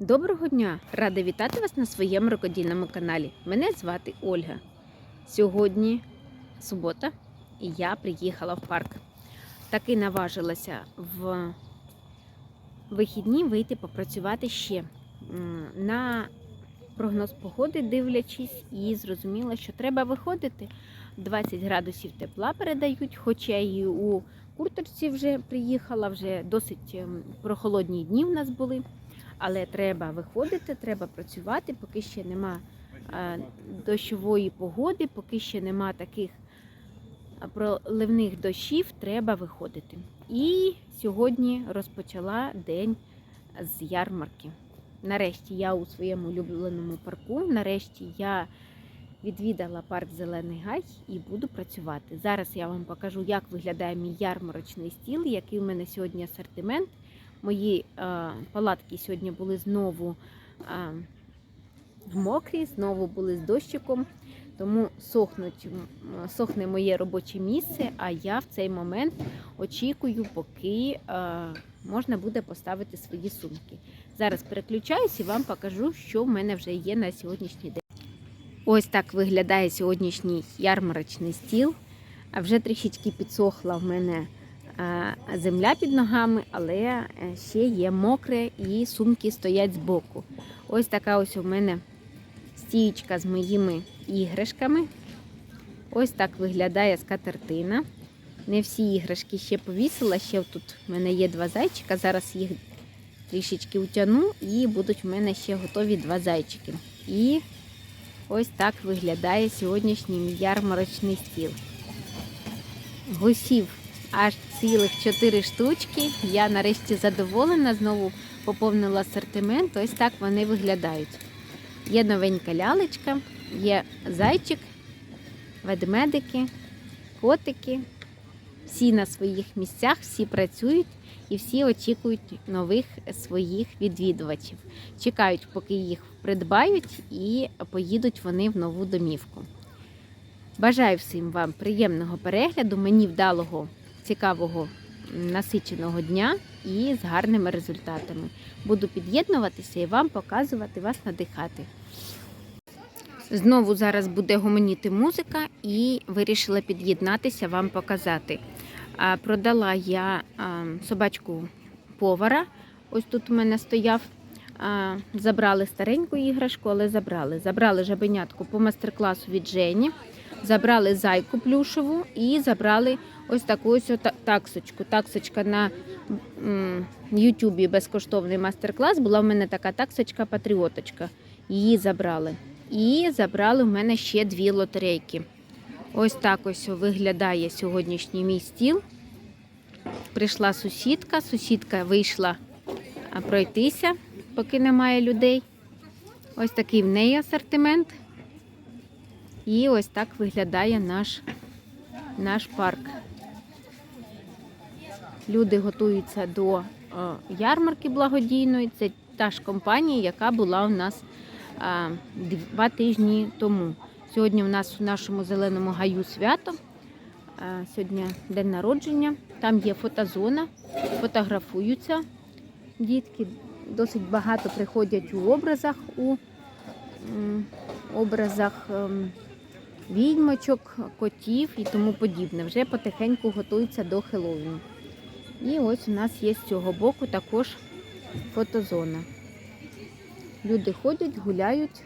Доброго дня! Рада вітати вас на своєму рукодільному каналі. Мене звати Ольга. Сьогодні субота, і я приїхала в парк. Таки наважилася в вихідні вийти попрацювати ще на прогноз погоди, дивлячись, і зрозуміла, що треба виходити. 20 градусів тепла передають, хоча і у курточці вже приїхала, вже досить ем, прохолодні дні в нас були. Але треба виходити, треба працювати, поки ще нема е, дощової погоди, поки ще нема таких проливних дощів, треба виходити. І сьогодні розпочала день з ярмарки. Нарешті я у своєму улюбленому парку. Нарешті я відвідала парк Зелений Гай і буду працювати. Зараз я вам покажу, як виглядає мій ярмарочний стіл, який у мене сьогодні асортимент. Мої е, палатки сьогодні були знову е, мокрі, знову були з дощиком, тому сохнуть, сохне моє робоче місце, а я в цей момент очікую, поки е, можна буде поставити свої сумки. Зараз переключаюсь і вам покажу, що в мене вже є на сьогоднішній день. Ось так виглядає сьогоднішній ярмарочний стіл. А вже трішечки підсохла в мене земля під ногами, але е, ще є мокре і сумки стоять збоку. Ось така ось у мене стієчка з моїми іграшками. Ось так виглядає скатертина. Не всі іграшки ще повісила, ще тут в мене є два зайчика. Зараз їх трішечки утягну і будуть в мене ще готові два зайчики. І ось так виглядає сьогоднішній ярмарочний стіл. Гусів аж цілих 4 штучки. Я нарешті задоволена, знову поповнила асортимент. Ось так вони виглядають. Є новенька лялечка, є зайчик, ведмедики, котики. Всі на своїх місцях, всі працюють і всі очікують нових своїх відвідувачів. Чекають, поки їх придбають, і поїдуть вони в нову домівку. Бажаю всім вам приємного перегляду, мені вдалого, цікавого, насиченого дня і з гарними результатами. Буду під'єднуватися і вам показувати, вас надихати. Знову зараз буде гомоніти музика і вирішила під'єднатися, вам показати. Продала я собачку повара. Ось тут у мене стояв. Забрали стареньку іграшку, але забрали. Забрали жабенятку по майстер-класу від Жені. Забрали зайку плюшеву і забрали ось таку ось таксочку. Таксочка на Ютубі безкоштовний майстер-клас. Була в мене така таксочка-патріоточка. Її забрали. І забрали в мене ще дві лотерейки. Ось так ось виглядає сьогоднішній мій стіл. Прийшла сусідка, сусідка вийшла пройтися, поки немає людей. Ось такий в неї асортимент. І ось так виглядає наш, наш парк. Люди готуються до е, ярмарки благодійної. Це та ж компанія, яка була у нас е, два тижні тому. Сьогодні у нас у нашому зеленому гаю свято. Е, Сьогодні день народження. Там є фотозона, фотографуються дітки. Досить багато приходять у образах, у образах ем, відьмочок, котів і тому подібне. Вже потихеньку готуються до Хеллоуіну. І ось у нас є з цього боку також фотозона. Люди ходять, гуляють.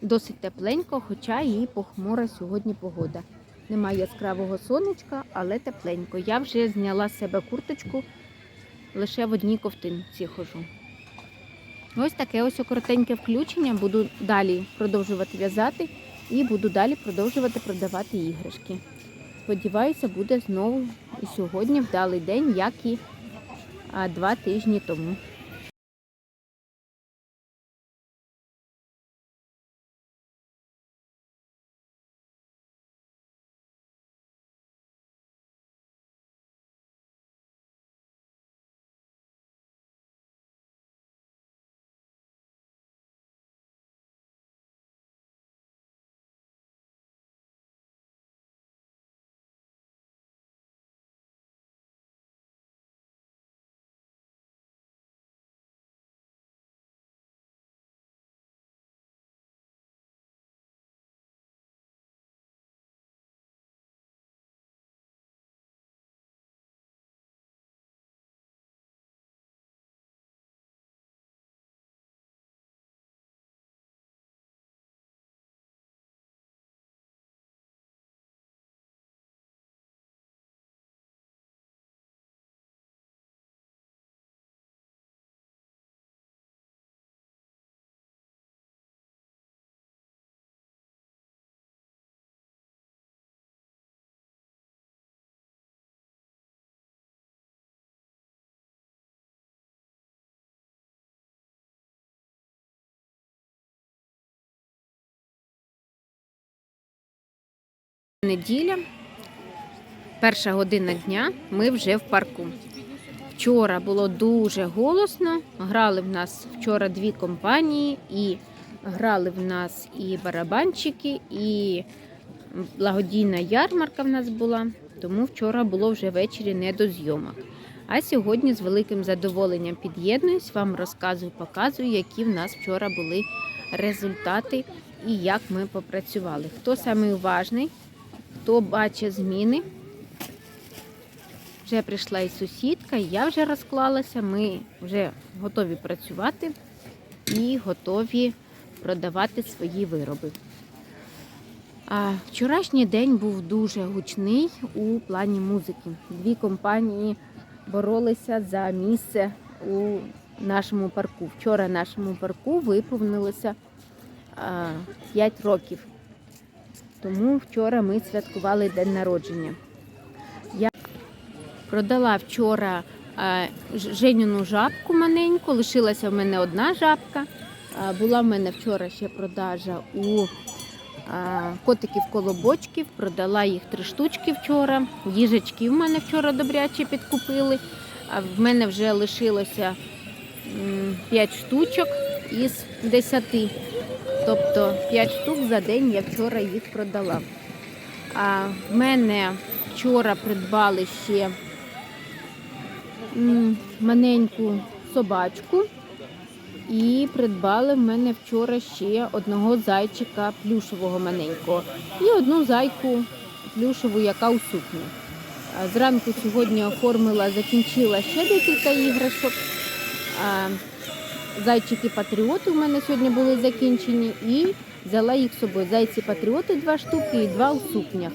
Досить тепленько, хоча і похмура сьогодні погода. Немає яскравого сонечка, але тепленько. Я вже зняла з себе курточку, лише в одній ковтинці хожу. Ось таке ось коротеньке включення. Буду далі продовжувати в'язати і буду далі продовжувати продавати іграшки. Сподіваюся, буде знову і сьогодні вдалий день, як і два тижні тому. Неділя, перша година дня, ми вже в парку. Вчора було дуже голосно. Грали в нас вчора дві компанії, і грали в нас і барабанчики, і благодійна ярмарка в нас була. Тому вчора було вже ввечері не до зйомок. А сьогодні з великим задоволенням під'єднуюсь, вам розказую, показую, які в нас вчора були результати і як ми попрацювали. Хто уважний, хто бачить зміни. Вже прийшла і сусідка, і я вже розклалася. Ми вже готові працювати і готові продавати свої вироби. А вчорашній день був дуже гучний у плані музики. Дві компанії боролися за місце у нашому парку. Вчора нашому парку виповнилося 5 років. Тому вчора ми святкували день народження. Я продала вчора Ж- Женіну жабку маленьку, лишилася в мене одна жабка. А, Була в мене вчора ще продажа у а, котиків колобочків, продала їх три штучки вчора. Їжачки в мене вчора добряче підкупили. А в мене вже лишилося 5 штучок із 10. Тобто 5 штук за день я вчора їх продала. А в мене вчора придбали ще маленьку собачку. І придбали в мене вчора ще одного зайчика плюшевого маленького і одну зайку плюшеву, яка у сукні. Зранку сьогодні оформила, закінчила ще декілька іграшок. А, Зайчики патріоти у мене сьогодні були закінчені і взяла їх з собою. Зайці патріоти два штуки і два у сукнях.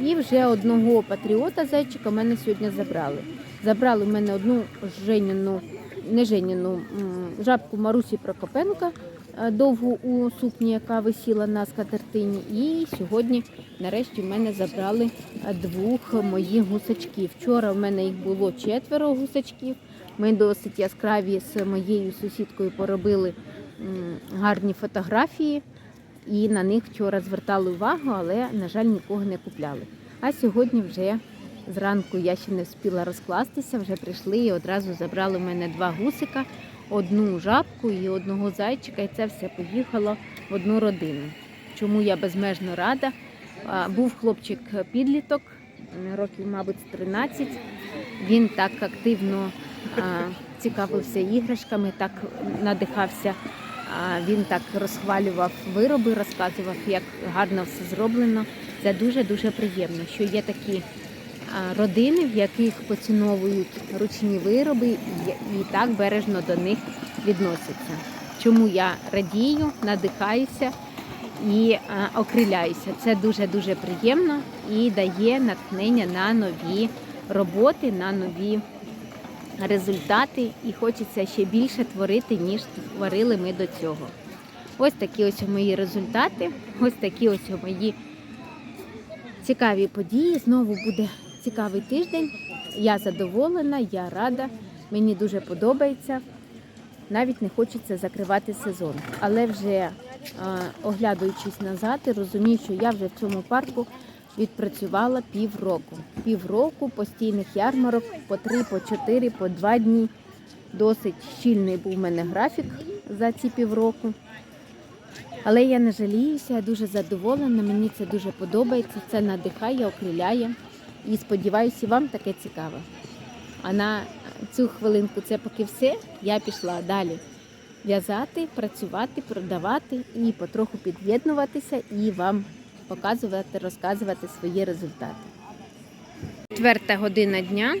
І вже одного патріота зайчика мене сьогодні забрали. Забрали в мене одну Женіну, не Женіну, жабку Марусі Прокопенка довгу у сукні, яка висіла на скатертині. І сьогодні, нарешті, в мене забрали е, двох моїх гусачків. Вчора в мене їх було четверо гусачків. Ми досить яскраві з моєю сусідкою поробили гарні фотографії. І на них вчора звертали увагу, але, на жаль, нікого не купляли. А сьогодні вже зранку я ще не встигла розкластися, вже прийшли і одразу забрали в мене два гусика, одну жабку і одного зайчика, і це все поїхало в одну родину. Чому я безмежно рада. Був хлопчик підліток, років, мабуть, з 13. Він так активно цікавився іграшками, так надихався. Він так розхвалював вироби, розказував, як гарно все зроблено. Це дуже-дуже приємно, що є такі родини, в яких поціновують ручні вироби і, так бережно до них відносяться. Чому я радію, надихаюся і окриляюся. Це дуже-дуже приємно і дає натхнення на нові роботи, на нові результати. І хочеться ще більше творити, ніж творили ми до цього. Ось такі ось мої результати, ось такі ось мої цікаві події. Знову буде цікавий тиждень. Я задоволена, я рада, мені дуже подобається. Навіть не хочеться закривати сезон. Але вже е, оглядуючись назад, розумію, що я вже в цьому парку відпрацювала півроку. Півроку постійних ярмарок по три, по чотири, по два дні. Досить щільний був у мене графік за ці півроку. Але я не жаліюся, я дуже задоволена, мені це дуже подобається, це надихає, окриляє. І сподіваюся, вам таке цікаве. А на цю хвилинку це поки все. Я пішла далі в'язати, працювати, продавати і потроху під'єднуватися і вам показувати, розказувати свої результати. Четверта година дня,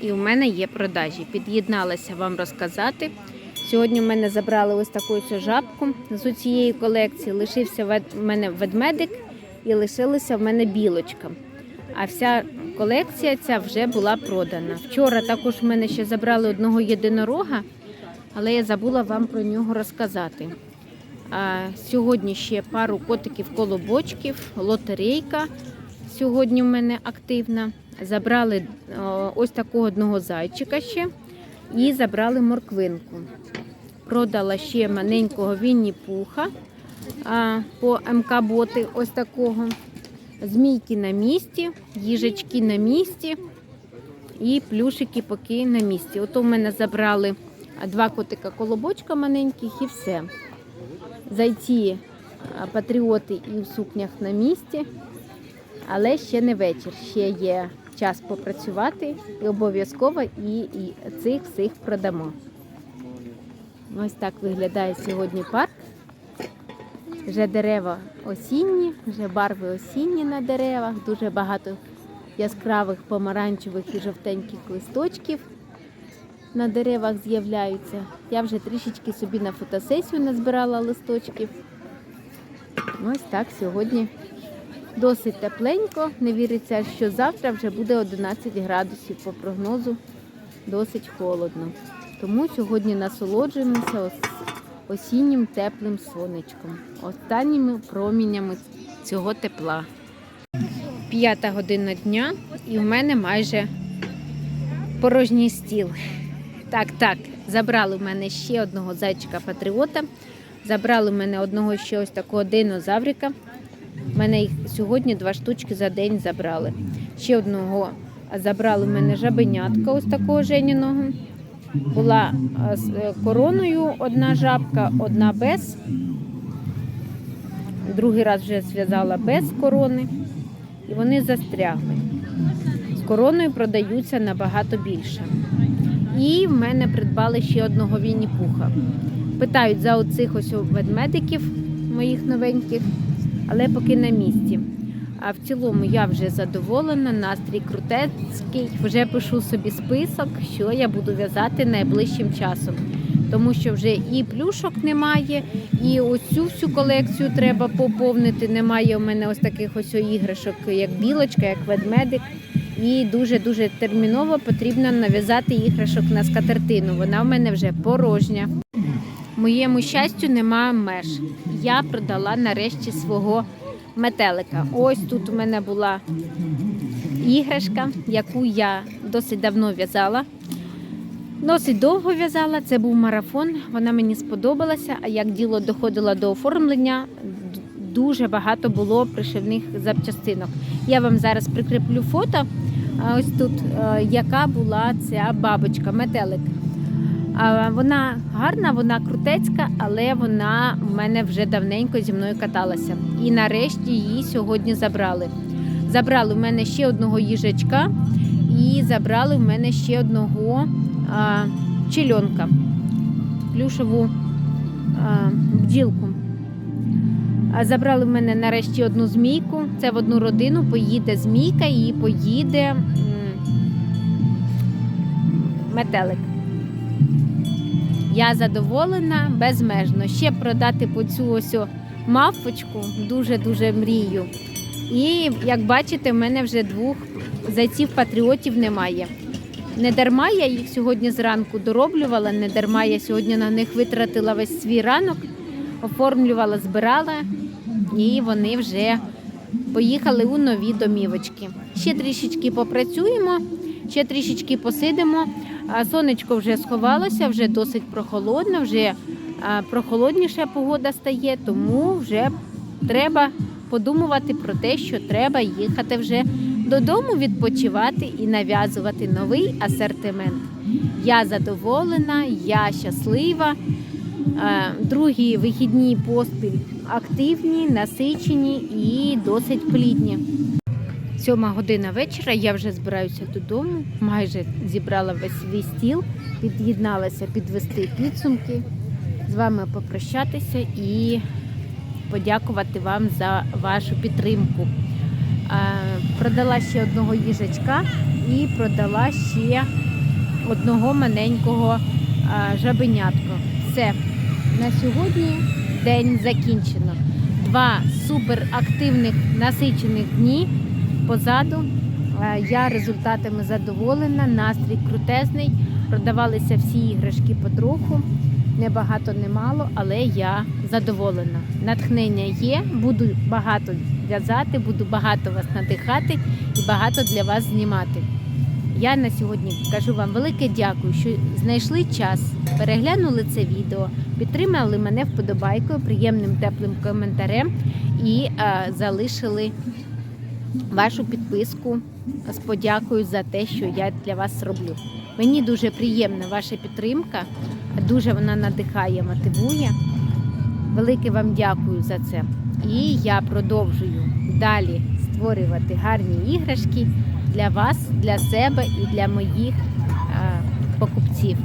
і у мене є продажі. Під'єдналася вам розказати. Сьогодні в мене забрали ось таку ось жабку з цієї колекції. Лишився в мене ведмедик і лишилася в мене білочка. А вся колекція ця вже була продана. Вчора також в мене ще забрали одного єдинорога, але я забула вам про нього розказати. А сьогодні ще пару котиків-колобочків, лотерейка сьогодні в мене активна. Забрали ось такого одного зайчика ще і забрали морквинку. Продала ще маленького Вінні Пуха по МК боти ось такого. Змійки на місці, їжачки на місці і плюшики поки на місці. Ото в мене забрали два котика колобочка маленьких і все. Зайці патріоти і в сукнях на місці, але ще не вечір. Ще є час попрацювати і обов'язково і, і цих всіх продамо. Ось так виглядає сьогодні парк. Вже дерева осінні, вже барви осінні на деревах, дуже багато яскравих помаранчевих і жовтеньких листочків на деревах з'являються. Я вже трішечки собі на фотосесію назбирала листочків. Ось так сьогодні досить тепленько. Не віриться, що завтра вже буде 11 градусів по прогнозу, досить холодно. Тому сьогодні насолоджуємося ос- осіннім теплим сонечком, останніми промінями цього тепла. П'ята година дня і в мене майже порожній стіл. Так, так, забрали в мене ще одного зайчика патріота. Забрали в мене одного ще ось такого динозаврика. У мене їх сьогодні два штучки за день забрали. Ще одного забрали в мене жабенятка, ось такого женіного. Була з е, короною одна жабка, одна без. Другий раз вже зв'язала без корони. І вони застрягли. З короною продаються набагато більше. І в мене придбали ще одного Вінні-Пуха. Питають за оцих ось ведмедиків моїх новеньких, але поки на місці. А в цілому я вже задоволена, настрій крутецький. Вже пишу собі список, що я буду в'язати найближчим часом. Тому що вже і плюшок немає, і ось цю всю колекцію треба поповнити. Немає у мене ось таких ось іграшок, як білочка, як ведмедик. І дуже-дуже терміново потрібно нав'язати іграшок на скатертину. Вона в мене вже порожня. Моєму щастю нема меж. Я продала нарешті свого метелика. Ось тут у мене була іграшка, яку я досить давно в'язала. Досить довго в'язала, це був марафон, вона мені сподобалася, а як діло доходило до оформлення, дуже багато було пришивних запчастинок. Я вам зараз прикріплю фото, ось тут, е, яка була ця бабочка, метелик. Вона гарна, вона крутецька, але вона в мене вже давненько зі мною каталася. І нарешті її сьогодні забрали. Забрали в мене ще одного їжачка і забрали в мене ще одного а, чільонка, плюшеву а, бджілку. Забрали в мене нарешті одну змійку. Це в одну родину поїде змійка і поїде м, метелик. Я задоволена безмежно. Ще продати по цю ось мавпочку дуже-дуже мрію. І як бачите, в мене вже двох зайців патріотів немає. Не дарма я їх сьогодні зранку дороблювала, не дарма я сьогодні на них витратила весь свій ранок, оформлювала, збирала, і вони вже поїхали у нові домівочки. Ще трішечки попрацюємо, ще трішечки посидимо. А Сонечко вже сховалося, вже досить прохолодно, вже прохолодніша погода стає, тому вже треба подумувати про те, що треба їхати вже додому відпочивати і нав'язувати новий асортимент. Я задоволена, я щаслива. Другі вихідні поспіль активні, насичені і досить плідні. Сьома година вечора. Я вже збираюся додому. Майже зібрала весь свій стіл, під'єдналася підвести підсумки, з вами попрощатися і подякувати вам за вашу підтримку. Е, Продала ще одного їжачка і продала ще одного маленького е, жабенятка. Все, на сьогодні день закінчено. Два суперактивних насичених дні позаду. Е, Я результатами задоволена, настрій крутезний. Продавалися всі іграшки потроху. Небагато, немало, але я задоволена. Натхнення є, буду багато в'язати, буду багато вас надихати і багато для вас знімати. Я на сьогодні кажу вам велике дякую, що знайшли час, переглянули це відео, підтримали мене вподобайкою, приємним теплим коментарем і е, залишили вашу підписку з подякою за те, що я для вас роблю. Мені дуже приємна ваша підтримка, дуже вона надихає, мотивує. Велике вам дякую за це. І я продовжую далі створювати гарні іграшки для вас, для себе і для моїх е, покупців.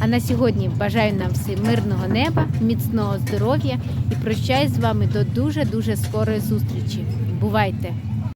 А на сьогодні бажаю нам всім мирного неба, міцного здоров'я і прощаюсь з вами до дуже дуже скорої зустрічі. Бувайте!